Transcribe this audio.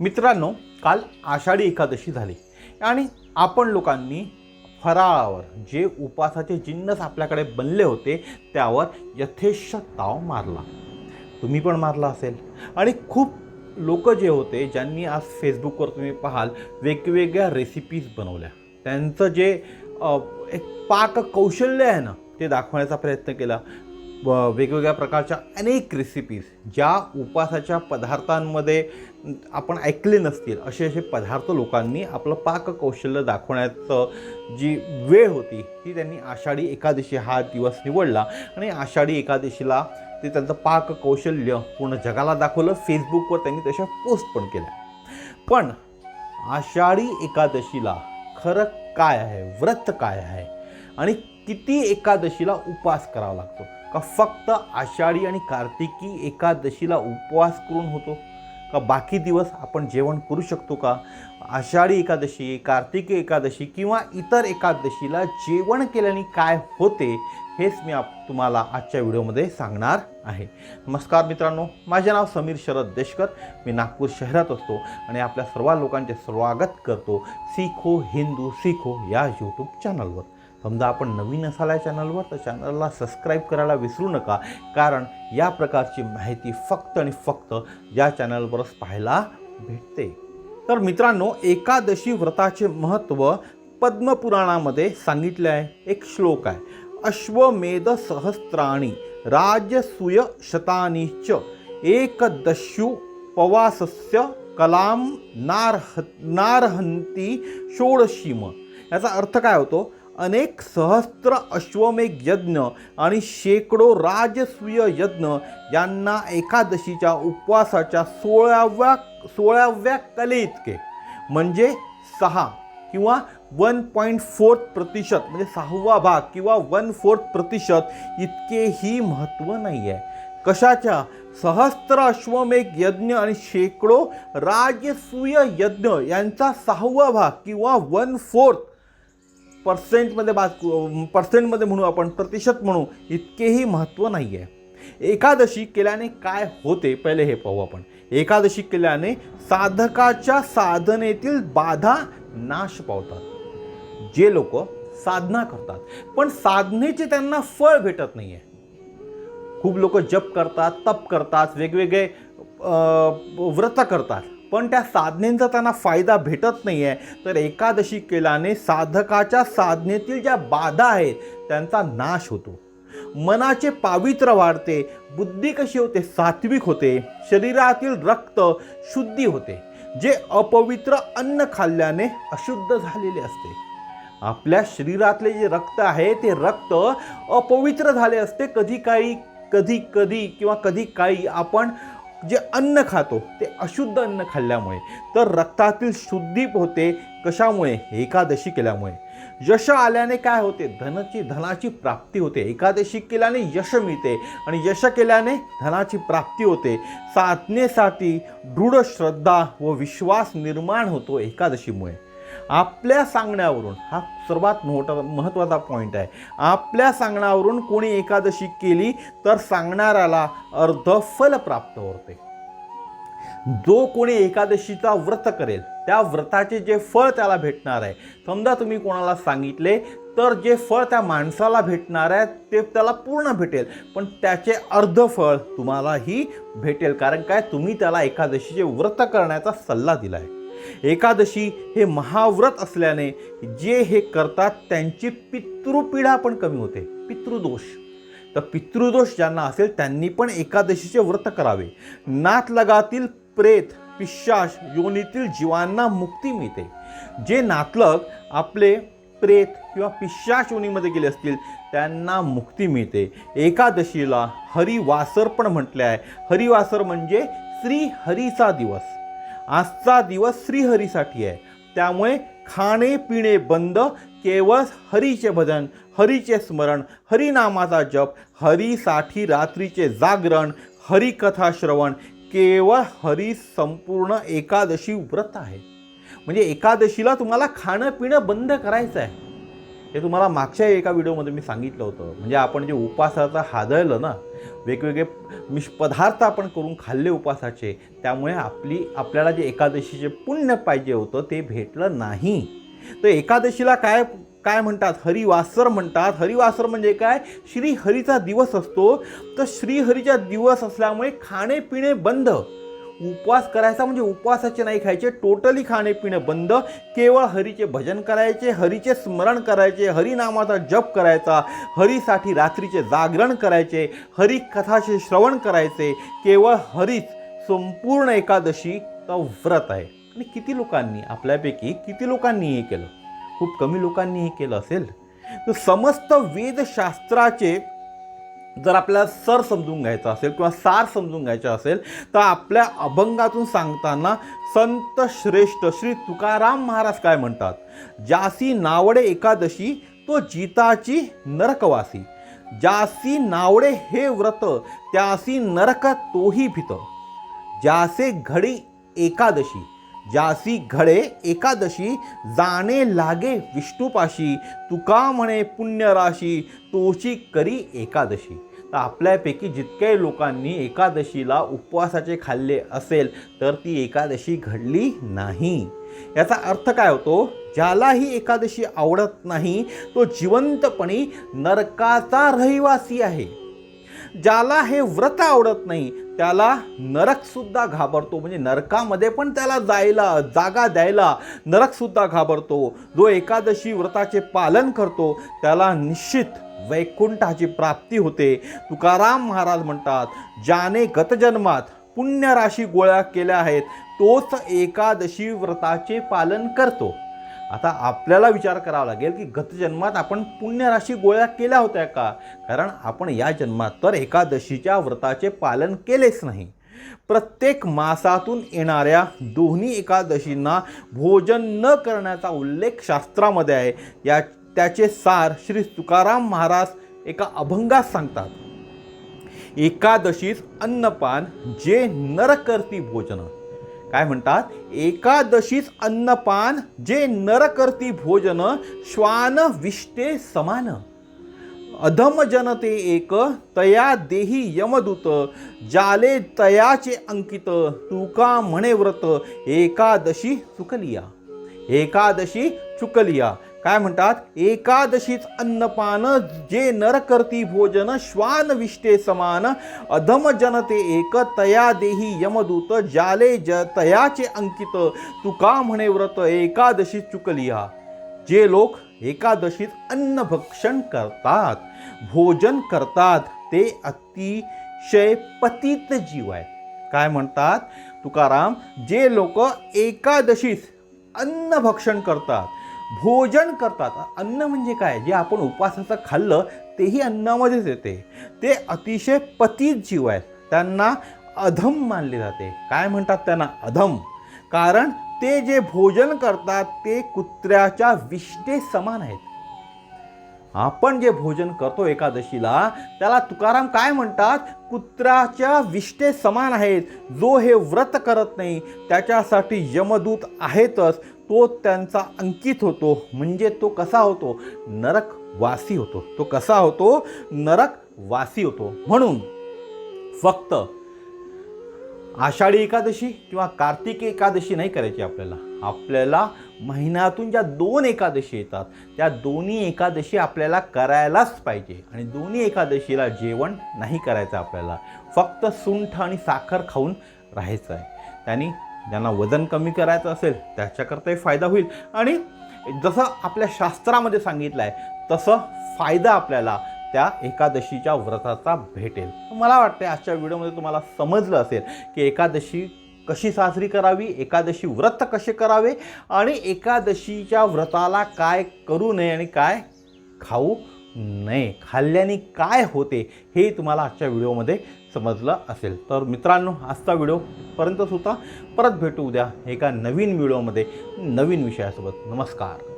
मित्रांनो काल आषाढी एकादशी झाली आणि आपण लोकांनी फराळावर जे उपासाचे जिन्नस आपल्याकडे बनले होते त्यावर यथेच्छ ताव मारला. तुम्ही पण मारला असेल. आणि खूप लोक जे होते ज्यांनी आज फेसबुकवर तुम्ही पाहाल वेगवेगळ्या रेसिपीज बनवल्या. त्यांचं जे एक पाक कौशल्य आहे ना ते दाखवण्याचा प्रयत्न केला. वेगवेगळ्या प्रकारच्या अनेक रेसिपीज ज्या उपासाच्या पदार्थांमध्ये आपण ऐकले नसतील असे असे पदार्थ लोकांनी आपलं पाककौशल्य दाखवण्याचं जी वेळ होती ती त्यांनी आषाढी एकादशी हा दिवस निवडला आणि आषाढी एकादशीला ते त्यांचं पाककौशल्य पूर्ण जगाला दाखवलं फेसबुकवर त्यांनी तशा पोस्ट पण केल्या. पण आषाढी एकादशीला खरं काय आहे व्रत काय आहे आणि किती एकादशीला उपवास करावा लागतो? का फक्त आषाढी आणि कार्तिकी एकादशीला उपवास करून होतो? का बाकी दिवस आपण जेवण करू शकतो का? आषाढी एकादशी कार्तिकी एकादशी किंवा इतर एकादशीला जेवण केल्याने काय होते हेच मी आप तुम्हाला आजच्या व्हिडिओमध्ये सांगणार आहे. नमस्कार मित्रांनो माझे नाव समीर शरद देशकर. मी नागपूर शहरात असतो आणि आपल्या सर्व लोकांचे स्वागत करतो सिखो हिंदू सिखो या यूट्यूब चॅनलवर समजा आपण नवीन असाल या चॅनलवर तर चॅनलला सबस्क्राईब करायला विसरू नका. कारण या प्रकारची माहिती फक्त आणि फक्त या चॅनलवरच पाहायला भेटते. तर मित्रांनो एकादशी व्रताचे महत्त्व पद्मपुराणामध्ये सांगितले आहे. एक श्लोक आहे. अश्वमेध सहस्राणी राजसूय शतानी च एकदस्यु पवासस्य कलाम नारह नारहंती षोडशीम. याचा अर्थ काय होतो? अनेक सहस्त्र अश्वमेघ यज्ञ आणि शेकडो राजसूय यज्ञ यांना एकादशीच्या उपवासाच्या सोळाव्या सोळाव्या कले इतके. म्हणजे सहा किंवा वन पॉईंट फोर्थ प्रतिशत म्हणजे सहावा भाग किंवा वन फोर्थ प्रतिशत इतकेही महत्त्व नाही आहे कशाच्या? सहस्त्र अश्वमेघ यज्ञ आणि शेकडो राजसूय यज्ञ यांचा सहावा भाग किंवा वन फोर्थ पर्सेंटमध्ये बात पर्सेंटमध्ये म्हणू आपण प्रतिशत म्हणू इतकेही महत्त्व नाही आहे एकादशी केल्याने काय होते? पहिले हे पाहू आपण. एकादशी केल्याने साधकाच्या साधनेतील बाधा नाश पावतात. जे लोक साधना करतात. पण साधनेचे त्यांना फळ भेटत नाही आहे खूप लोक जप करतात तप करतात वेगवेगळे व्रत करतात. पण त्या साधनेचा त्यांना फायदा भेटत नाही आहे तर एकादशी केल्याने साधकाच्या साधनेतील ज्या बाधा आहेत त्यांचा नाश होतो. मनाचे पावित्र्य वाढते बुद्धी कशी होते? सात्विक होते. शरीरातील रक्त शुद्धी होते. जे अपवित्र अन्न खाल्ल्याने अशुद्ध झालेले असते. आपल्या शरीरातले जे रक्त आहे ते रक्त अपवित्र झाले असते. कधी काही कधी कधी किंवा कधी काही आपण जे अन्न खातो ते अशुद्ध अन्न खाल्ल्यामुळे तर रक्तातील शुद्धी होते कशामुळे? एकादशी केल्यामुळे. यश आल्याने काय होते? धनाची धनाची प्राप्ती होते. एकादशी केल्याने यश मिळते आणि यश केल्याने धनाची प्राप्ती होते. साधनेसाठी दृढ श्रद्धा व विश्वास निर्माण होतो एकादशीमुळे. आपल्या सांगण्यावरून हा सर्वात मोठा महत्त्वाचा पॉईंट आहे. आपल्या सांगण्यावरून कोणी एकादशी केली तर सांगणाऱ्याला अर्धफल प्राप्त होते. जो कोणी एकादशीचा व्रत करेल त्या व्रताचे जे फळ त्याला भेटणार आहे समजा तुम्ही कोणाला सांगितले तर जे फळ त्या माणसाला भेटणार आहे ते त्याला पूर्ण भेटेल. पण त्याचे अर्ध फळ तुम्हालाही भेटेल. कारण काय? तुम्ही त्याला एकादशीचे व्रत करण्याचा सल्ला दिला आहे एकादशी हे महाव्रत असल्याने जे हे करतात त्यांची पितृपीडा पण कमी होते पितृदोष. तर पितृदोष ज्यांना असेल त्यांनी पण एकादशीचे व्रत करावे. नातलगातील प्रेत पिशाश योनीतील जीवांना मुक्ती मिळते. जे नातलग आपले प्रेत किंवा पिशाश योनीमध्ये गेले असतील त्यांना मुक्ती मिळते. एकादशीला हरिवासर पण म्हटले आहे. हरिवासर म्हणजे श्री हरीचा दिवस. आजचा दिवस श्रीहरीसाठी आहे. त्यामुळे खाणे पिणे बंद केवळ हरीचे भजन हरीचे स्मरण हरिनामाचा जप हरीसाठी रात्रीचे जागरण हरिकथा श्रवण केवळ हरी संपूर्ण एकादशी व्रत आहे. म्हणजे एकादशीला तुम्हाला खाणं पिणं बंद करायचं आहे. हे तुम्हाला मागच्या एका व्हिडिओमध्ये मी सांगितलं होतं. म्हणजे आपण जे उपासाचं हादळलं ना वेगवेगळे मिश पदार्थ आपण करून खाल्ले उपासाचे त्यामुळे आपली आपल्याला जे एकादशीचे पुण्य पाहिजे होतं ते भेटलं नाही. तर एकादशीला काय काय म्हणतात? हरिवासर म्हणतात. हरिवासर म्हणजे काय? श्रीहरीचा दिवस असतो. तर श्रीहरीचा दिवस असल्यामुळे खाणे पिणे बंद. उपवास करायचा म्हणजे उपवासाचे नाही खायचे टोटली खाणे पिणं बंद. केवळ हरीचे भजन करायचे हरीचे स्मरण करायचे हरिनामाचा जप करायचा हरीसाठी रात्रीचे जागरण करायचे हरी कथाचे श्रवण करायचे. केवळ हरीच संपूर्ण एकादशी व्रत आहे. आणि किती लोकांनी आपल्यापैकी किती लोकांनी हे केलं? खूप कमी लोकांनी हे केलं असेल? तर समस्त वेदशास्त्राचे जर आपल्याला सर समजून घ्यायचं असेल किंवा सार समजून घ्यायचं असेल तर आपल्या अभंगातून सांगताना संत श्रेष्ठ श्री तुकाराम महाराज काय म्हणतात? जासी नावडे एकादशी तो जिताची नरकवासी. जासी नावडे हे व्रत त्यासी नरक तोही भीत. ज्यासे घडी एकादशी ज्यासी घडे एकादशी जाणे लागे विष्णुपाशी तुका म्हणे पुण्यराशी तोची करी एकादशी. तर आपल्यापैकी जितक्या लोकांनी एकादशीला उपवासाचे खाल्ले असेल तर ती एकादशी घडली नाही. याचा अर्थ काय होतो? ज्यालाही एकादशी आवडत नाही तो जिवंतपणी नरकाचा रहिवासी आहे. ज्याला हे व्रत आवडत नाही त्याला नरकसुद्धा घाबरतो. म्हणजे नरकामध्ये पण त्याला जायला जागा द्यायला नरकसुद्धा घाबरतो. जो एकादशी व्रताचे पालन करतो त्याला निश्चित वैकुंठाची प्राप्ती होते. तुकाराम महाराज म्हणतात ज्याने गतजन्मात पुण्यराशी गोळ्या केल्या आहेत तोच एकादशी व्रताचे पालन करतो. आता आपल्याला विचार करावा लागेल की गतजन्मात आपण पुण्यराशी गोळ्या केल्या होत्या का? कारण आपण या जन्मात तर एकादशीच्या व्रताचे पालन केलेच नाही. प्रत्येक मासातून येणाऱ्या दोन्ही एकादशींना भोजन न करण्याचा उल्लेख शास्त्रामध्ये आहे. या त्याचे सार श्री तुकाराम महाराज एका अभंगात सांगतात. एकादशीस अन्नपान जे नरकर्ती भोजनं. काय म्हणतात? एकादशीच अन्नपान जे नरकर्ती भोजन श्वान विष्टे समान. अधम जनते एक तया देही यमदूत जाले तयाचे अंकित तुका म्हणे व्रत एकादशी चुकलिया एकादशी चुकलिया काय म्हणतात? एकादशीच अन्नपान जे नर करती भोजन श्वान विष्टे समान अधम जनते एक तया देही यमदूत जाले ज तयाचे अंकित तुका म्हणे व्रत एकादशी चुकलिया. जे लोक एकादशीत अन्न भक्षण करतात भोजन करतात ते अतिशय पतित जीव आहे काय म्हणतात? तुकाराम जे लोक एकादशीत अन्न भक्षण करतात भोजन करतात. अन्न म्हणजे काय? जे आपण उपवासाचं खाल्लं तेही अन्नामध्येच येते. ते अतिशय पतित जीव आहेत. त्यांना अधम मानले जाते. काय म्हणतात त्यांना? अधम. कारण ते जे भोजन करतात ते कुत्र्याच्या विष्टे समान आहेत. आपण जे भोजन करतो एकादशीला त्याला तुकाराम काय म्हणतात? कुत्र्याच्या विष्टे समान आहेत. जो हे व्रत करत नाही त्याच्यासाठी यमदूत आहेतच. तो त्यांचा अंकित होतो. म्हणजे तो कसा होतो? नरक वासी होतो. तो कसा होतो? नरक वासी होतो. म्हणून फक्त आषाढी एकादशी किंवा कार्तिक एकादशी नाही करायची आपल्याला. आपल्याला महिन्यातून ज्या दोन एकादशी येतात त्या दोन्ही एकादशी आपल्याला करायलाच पाहिजे. आणि दोन्ही एकादशीला जेवण नाही करायचं आपल्याला. फक्त सुंठ आणि साखर खाऊन राहायचं आहे. त्यांनी ज्यांना वजन कमी करायचं असेल त्याच्याकरताही फायदा होईल. आणि जसं आपल्या शास्त्रामध्ये सांगितलं आहे तसं फायदा आपल्याला त्या एकादशीच्या व्रताचा भेटेल. मला वाटते आजच्या व्हिडिओमध्ये तुम्हाला समजलं असेल की एकादशी कशी साजरी करावी एकादशी व्रत कसे करावे आणि एकादशीच्या व्रताला काय करू नये आणि काय खाऊ नये खाल्ल्याने काय होते हे तुम्हाला आजच्या व्हिडिओमध्ये समजलं असेल. तर मित्रांनो आजचा व्हिडिओ पर्यंतच होता. परत भेटू उद्या एका नवीन व्हिडिओमध्ये नवीन विषयासोबत. नमस्कार.